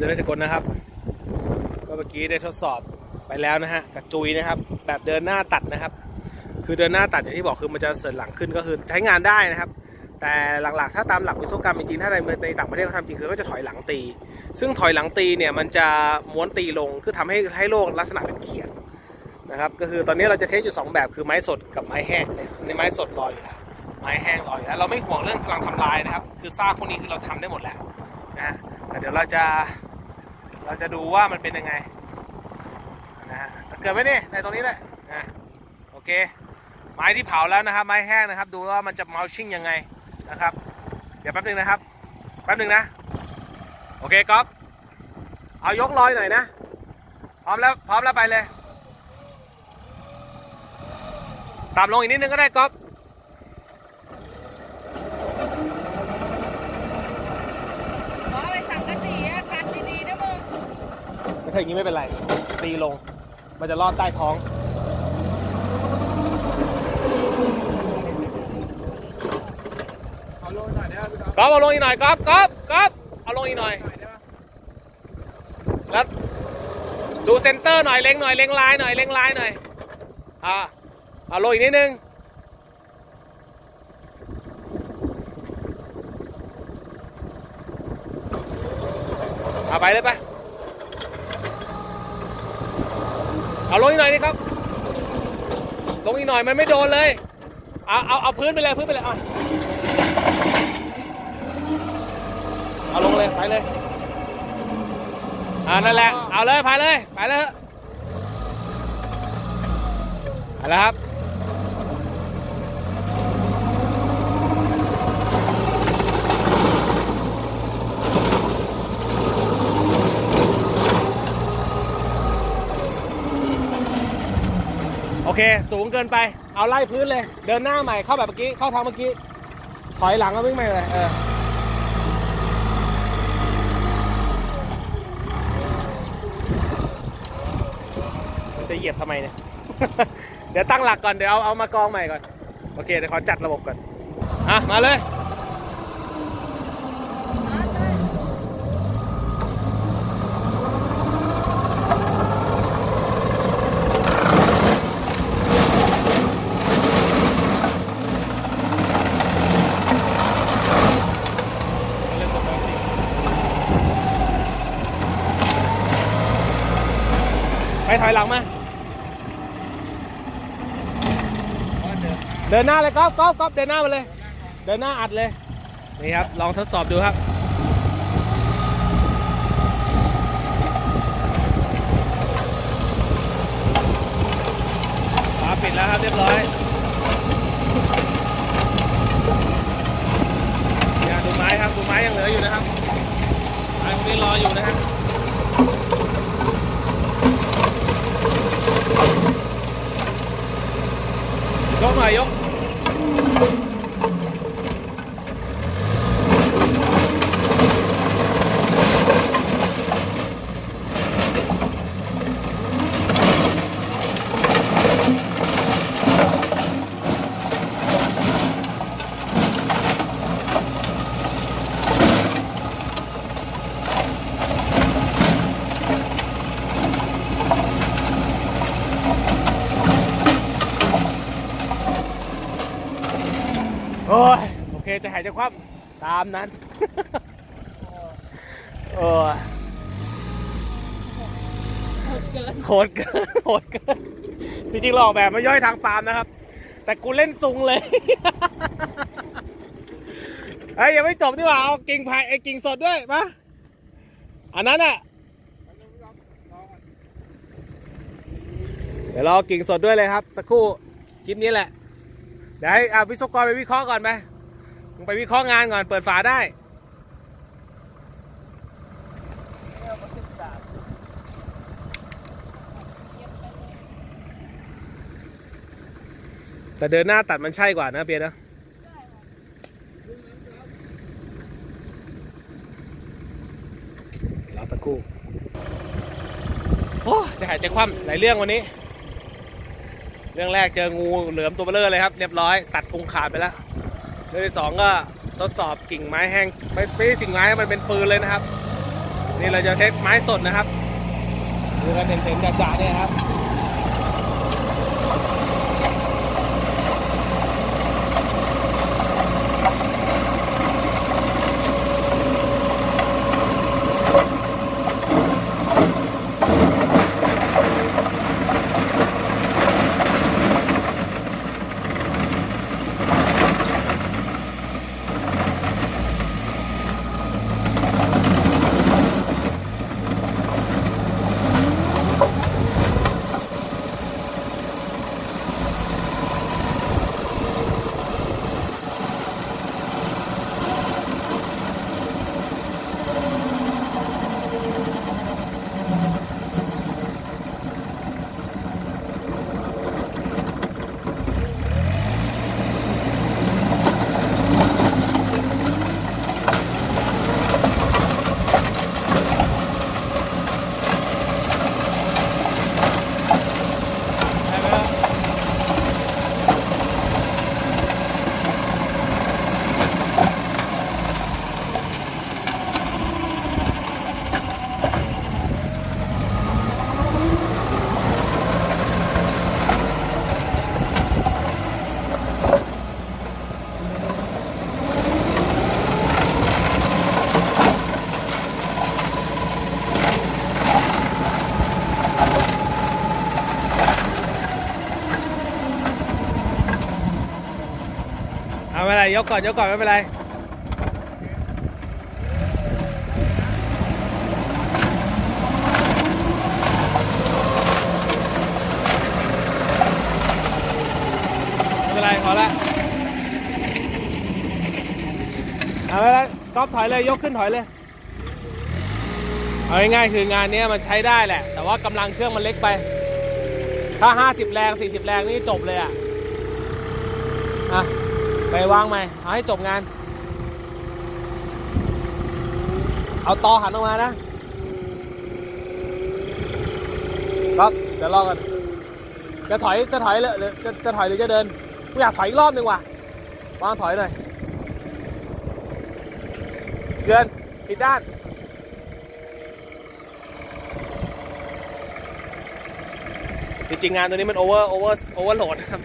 จะได้สกลนะครับ ก็เมื่อกี้ได้ทดสอบไปแล้วนะฮะกับจุยนะครับ แบบเดินหน้าตัดนะครับ คือเดินหน้าตัดอย่างที่บอกคือมันจะเสรินหลังขึ้นก็คือใช้งานได้นะครับ แต่หลักๆ ถ้าตามหลักวิศวกรรมจริงๆถ้าในในต่างประเทศเขาทำจริงคือเขาจะถอยหลังตี ซึ่งถอยหลังตีเนี่ยมันจะม้วนตีลงคือทำให้ให้โลกลักษณะเป็นเขียงนะครับก็คือตอนนี้เราจะเทสอยู่สองแบบคือไม้สดกับไม้แห้งเนี่ยในไม้สดลอยอยู่แล้วไม้แห้งลอยอยู่แล้วเราไม่ห่วงเรื่องพลังทำลายนะครับ คือซากพวกนี้คือเราทำได้หมดแล้วนะฮะแต่เดี๋ยวเราจะ เราจะดูว่ามันเป็นยังไงนะฮะเกิดไหมนี่ในตรงนี้แหละนะโอเค ไม้ที่เผาแล้วนะครับ ไม้แห้งนะครับ ดูว่ามันจะเมาชิ่งยังไงนะครับ เดี๋ยวแป๊บนึงนะครับแป๊บนึงนะ โอเคก๊อฟเอายกลอยหน่อยนะพร้อมแล้วพร้อมแล้วไปเลยต่ำลงอีกนิดนึงก็ได้ก๊อฟ ขอไปสั่งกระสีอะคันดีๆนะมึง ถ้าอย่างนี้ไม่เป็นไร ตีลง มันจะลอดใต้ท้อง เอาลงหน่อยได้ไหมพี่ก๊อฟก๊อฟเอาลงอีกหน่อยก๊อฟก๊อฟก๊อฟเอาลงอีกหน่อย แล้วดูเซนเตอร์หน่อยเล็งหน่อยเล็งลายหน่อยเล็งลายหน่อย อ่าเอาลงอีกนิดนึงเอาไปเลยไป เอาลงอีกหน่อยนี่ครับ ลงอีกหน่อยมันไม่โดนเลย เอาเอาเอาพื้นไปเลยพื้นไปเลยเอาเอาลงเลยไปเลยอ่านั่นแหละ เอาเลยไปเลยไปเลยเอะไปแล้วครับ อเค สูงเกินไป เอาไล่พื้นเลย เดินหน้าใหม่ เข้าแบบเมื่อกี้ เข้าทางเมื่อกี้ ถอยหลังแล้ววิ่งใหม่เลย เออ จะเหยียบทำไมเนี่ย เดี๋ยวตั้งหลักก่อน เดี๋ยวเอาเอามากองใหม่ก่อน โอเค เดี๋ยวขอจัดระบบก่อน อะ มาเลย ไปถ อยหลังมาเดินหน้าเลยก๊อฟก๊อฟก๊อฟเดินหน้ามาเลย เดินหน้าอัดเลยนี่ครับลองทดสอบดูครับฝาปิดแล้วครับเรียบร้อยเนี่ยดูไม้ครับดูไม้ยังเหลืออยู่นะครับไม้พวกนี้รออยู่นะครับ ยกหน่อยยก โอ้ย โอเค จะหายใจคว่ำตามนั้นโอ้ยเกินโหดเกินโหดเกินจริงๆเราออกแบบมาย่อยทางปาล์มนะครับ แต่กูเล่นซุงเลยเฮ้ยยังไม่จบดีกว่าเอากิ่งไผ่ไอ้กิ่งสดด้วยมาอันนั้นอะเดี๋ยวรอกิ่งสดด้วยเลยครับ สักครู่คลิปนี้แหละเดี๋ยวให้อะวิศวกรไปวิเคราะห์ก่อนไหม มึงไปวิเคราะห์งานก่อนเปิดฝาได้แต่เดินหน้าตัดมันใช่กว่านะเปียนะรอสักครู่โอ้จะหายใจคว่ำหลายเรื่องวันนี้ เรื่องแรกเจองูเหลือมตัวเบลอเลยครับ เรียบร้อย ตัดพุงขาดไปแล้ว เรื่องที่สองก็ทดสอบกิ่งไม้แห้งไม่ใช่กิ่งไม้มันเป็นปืนเลยนะครับ นี่เราจะเทสไม้สดนะครับดูกันเห็นๆจ่าๆเนี่ยครับ ยกก่อนยกก่อนไม่เป็นไรไม่เป็นไรพอละเอาไปแล้วก๊อฟถอยเลยยกขึ้นถอยเลยเอาง่ายๆคืองานนี้มันใช้ได้แหละ แต่ว่ากำลังเครื่องมันเล็กไป ถ้า 50 แรง 40 แรงนี่จบเลยอะอะ ไปวางใหม่เอาให้จบงาน เอาตอหันออกมานะก๊อฟเดี๋ยวรอกันจะถอยจะถอยเลยจะจะถอยหรือจะเดินกูอยากถอยอีกรอบหนึ่งว่ะวางถอยหน่อยเกินผิดด้านจริงๆงานตัวนี้มันโอเวอร์โอเวอร์โอเวอร์โหลดนะครับ